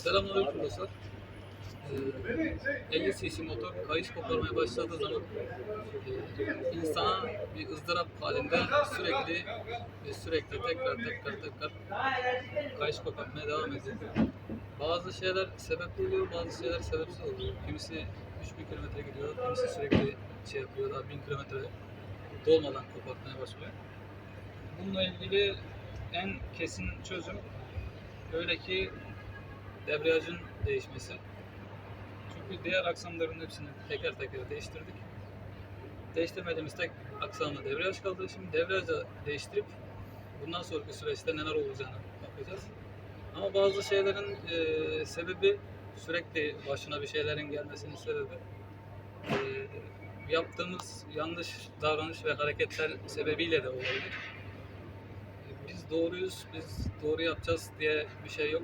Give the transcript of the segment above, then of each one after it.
Selamünaleyküm dostlar. Ee, 50 cc motor kayış koparmaya başladığı zaman e, insana bir ızdırap halinde sürekli ve sürekli tekrar tekrar tekrar kayış koparmaya devam ediyor. Bazı şeyler sebepli oluyor, bazı şeyler sebepsiz oluyor. Kimisi 3000 kilometre gidiyor, kimisi sürekli şey yapıyor, daha 1000 kilometre dolmadan kopartmaya başlıyor. Bununla ilgili en kesin çözüm öyle ki debriyajın değişmesi. Çünkü diğer aksamların hepsini teker teker değiştirdik. Değiştirmediğimiz tek aksamda debriyaj kaldı. Şimdi debriyajı değiştirip bundan sonraki süreçte neler olacağını bakacağız. Ama bazı şeylerin e, sebebi sürekli başına bir şeylerin gelmesinin sebebi e, yaptığımız yanlış davranış ve hareketler sebebiyle de olabilir. Biz doğruyuz, biz doğru yapacağız diye bir şey yok.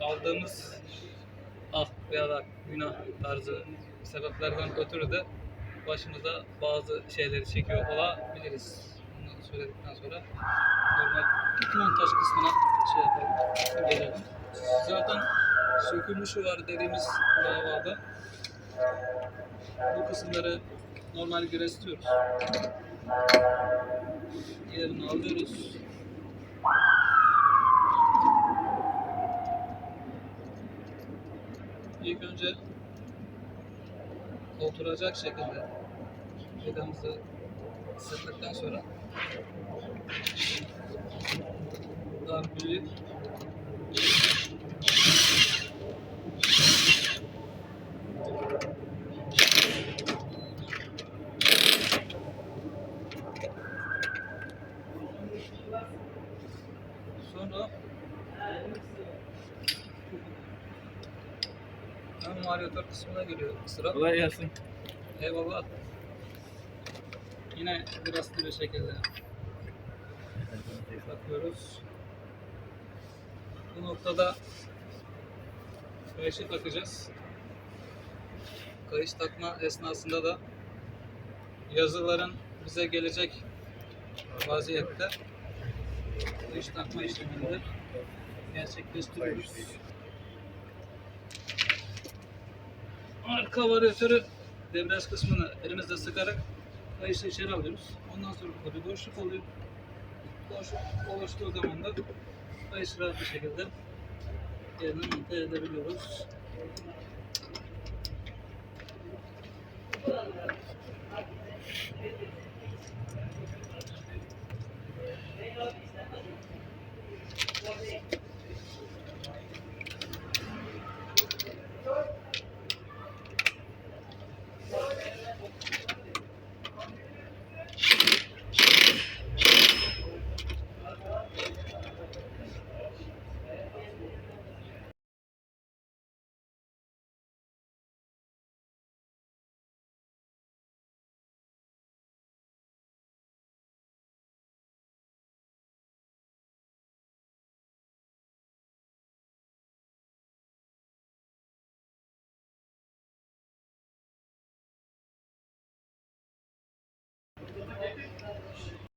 Aldığımız ah veya da günah tarzı sebeplerden ötürü de başımıza bazı şeyleri çekiyor olabiliriz. Bunu söyledikten sonra normal montaj kısmına şey yapalım, gelelim. Zaten sökülmüşü var dediğimiz davada bu kısımları normal güreştiriyoruz. Diğerini alıyoruz. İlk önce oturacak şekilde vidamızı sıktıktan sonra darbeyi sonra ön varyatör kısmına geliyor sıra. Kolay gelsin. Eyvallah. Yine biraz bir şekilde takıyoruz. Bu noktada kayışı takacağız. Kayış takma esnasında da yazıların bize gelecek vaziyette kayış takma işlemini gerçekleştiriyoruz. Arka varyatörü debriyaj kısmını elimizle sıkarak kayışı içeri alıyoruz. Ondan sonra burada bir boşluk oluyor. Boşluk oluştuğu zaman da kayışı rahat bir şekilde yerine monte edebiliyoruz.